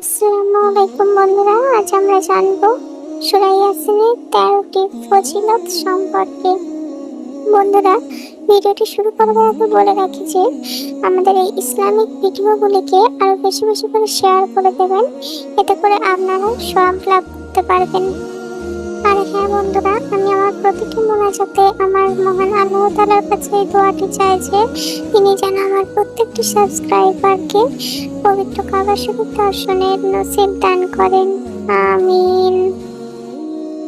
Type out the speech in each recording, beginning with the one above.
আসসালামু আলাইকুম বন্ধুরা, আজ আমরা জানব সুরা ইয়াসিনের তেরোটি ফজিলত সম্পর্কে। বন্ধুরা, ভিডিওটি শুরু করার আগে বলে রাখি যে, আমাদের এই ইসলামিক ভিডিওগুলিকে আরও বেশি বেশি করে শেয়ার করে দেবেন। এতে করে আপনারা সব লাভ করতে পারবেন। হ্যাঁ বন্ধুরা, আমি আমার প্রতিটি মোনাজাতে আমার মহান আল্লাহ তালার কাছে এই দোয়াটি চাই যে তিনি যেন আমার প্রত্যেকটি সাবস্ক্রাইবারকে পবিত্র কাবা শরীফ দর্শনের নসিব দান করেন। আমিন।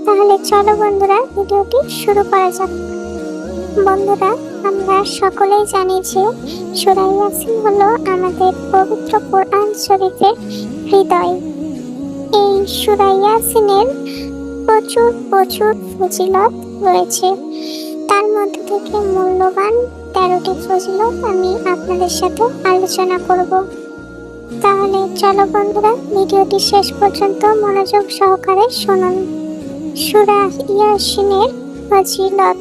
তাহলে চলো বন্ধুরা, ভিডিওটি শুরু করা যাক। বন্ধুরা, আমরা সকলেই জানি যে সূরা ইয়াসিন হলো আমাদের পবিত্র কোরআন শরীফের হৃদয়। এই সূরা ইয়াসিনের প্রচুর প্রচুর ফজিলত রয়েছে। তার মধ্যে থেকে মূল্যবান তেরোটি ফজিলত আমি আপনাদের সাথে আলোচনা করব। তাহলে চলো বন্ধুরা, ভিডিওটি শেষ পর্যন্ত মনোযোগ সহকারে শুনুন। সুরা ইয়াসিনের ফজিলত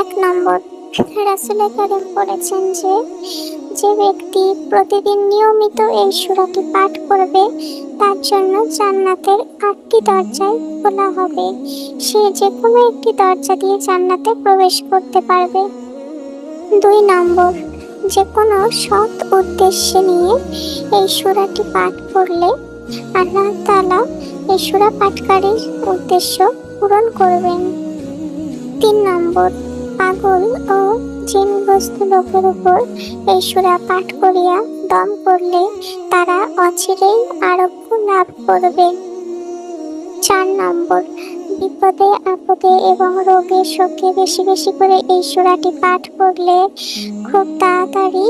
এক নম্বর। রাসুল করিম বলেছেন যে যে ব্যক্তি প্রতিদিন নিয়মিত এই সুরাটি পাঠ করবে, তার জন্য জান্নাতের আটটি দরজায় খোলা হবে। সে যে কোনো একটি দরজা দিয়ে জান্নাতে প্রবেশ করতে পারবে। দুই নম্বর যে কোনো সৎ উদ্দেশ্যে নিয়ে এই সুরাটি পাঠ করলে আল্লাহ তাআলা এই সুরা পাঠকারীর উদ্দেশ্য পূরণ করবেন। তিন নম্বর পাগল ও জিনগ্রস্ত লোকের উপর এই সুরা পাঠ করিয়া দম করলে তারা অচিরেই আরোগ্য লাভ করবে। চার নম্বর, বিপদে আপদে এবং রোগে শোকে বেশি বেশি করে এই সুরাটি পাঠ করলে খুব তাড়াতাড়ি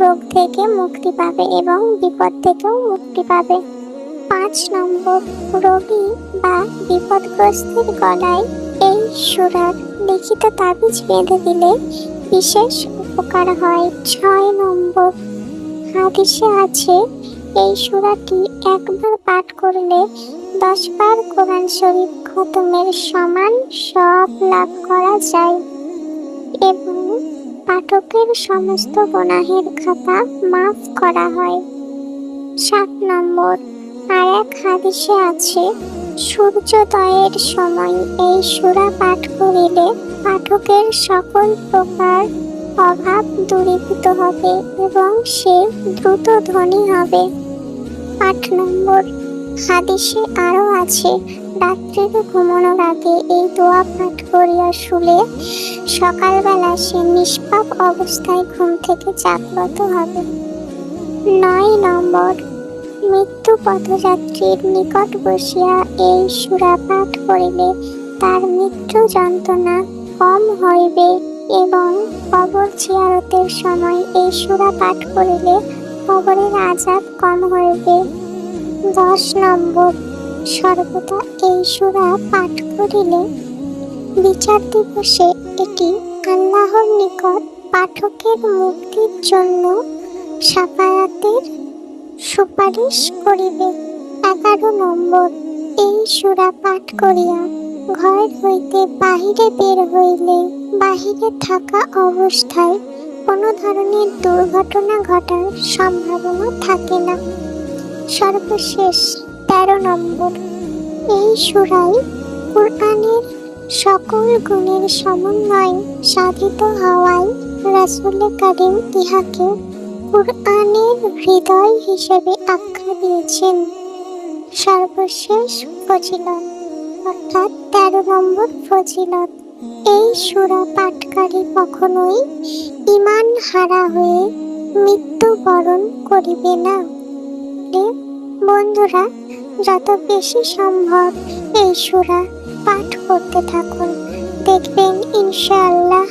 রোগ থেকে মুক্তি পাবে এবং বিপদ থেকেও মুক্তি পাবে। পাঁচ নম্বর, রোগী বা বিপদগ্রস্তের গলায় সুরার লিখিত তাবিজ বেঁধে দিলে বিশেষ উপকার হয়। ছয় নম্বর হাদিসে আছে, এই সুরাটি একবার পাঠ করলে দশবার কোরআন শরীফ খতমের সমান সব লাভ করা যায়। এবং পাঠকের সমস্ত গুনাহের খাতা মাফ করা হয়। সাত নম্বর আর এক হাদিসে আছে, সূর্যোদয়ের সময় এই সুরা পাঠ করিলে পাঠকের সকল প্রকার অভাব দূরীভূত হবে এবং সে দ্রুত ধনী হবে। আট নম্বর, হাদিসে আরও আছে রাত্রিতে ঘুমানোর আগে এই দোয়া পাঠ করিয়া শুলে সকালবেলা সে নিষ্পাপ অবস্থায় ঘুম থেকে জাগ্রত হবে। নয় নম্বর মৃত্যু পথযাত্রীর নিকট বসিয়া এই সুরা পাঠ করিলে তার মৃত্যু যন্ত্রণা কম হইবে এবং কবর জিয়ারতের সময় এই সুরা পাঠ করিলে কবরের আজাব কম হইবে। দশ নম্বর, সর্বদা এই সুরা পাঠ করিলে বিচার দিবসে এটি আল্লাহর নিকট পাঠকের মুক্তির জন্য সাফায়াতের সুপারিশ করিবে। এগারো নম্বর, এই সুরা পাঠ করিয়া ঘর হইতে বাহিরে বের হইলে বাহিরে থাকা অবস্থায় কোনো ধরনের দুর্ঘটনা ঘটার সম্ভাবনা থাকে না। সর্বশেষ তেরো নম্বর, এই সুরাই কোরআনের সকল গুণের সমন্বয় সাধিত হওয়ায় রাসুল করিম ইহাকে কোরআনের হৃদয় হিসেবে আখ্যা দিয়েছেন। সর্বশেষ ফজিলত, অর্থাৎ তেরো নম্বর ফজিলত, এই সুরা পাঠকারী কখনোই ইমান হারা হয়ে মৃত্যুবরণ করিবে না। বন্ধুরা, যত বেশি সম্ভব এই সুরা পাঠ করতে থাকুন। দেখবেন ইনশাআল্লাহ,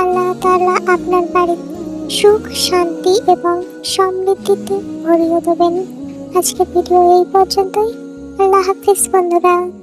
আল্লাহ তালা আপনার বাড়িতে সুখ শান্তি এবং সমৃদ্ধিতে ভরিয়ে দেবেন। আজকে ভিডিও এই পর্যন্তই। আল্লাহ হাফিজ বন্ধুরা।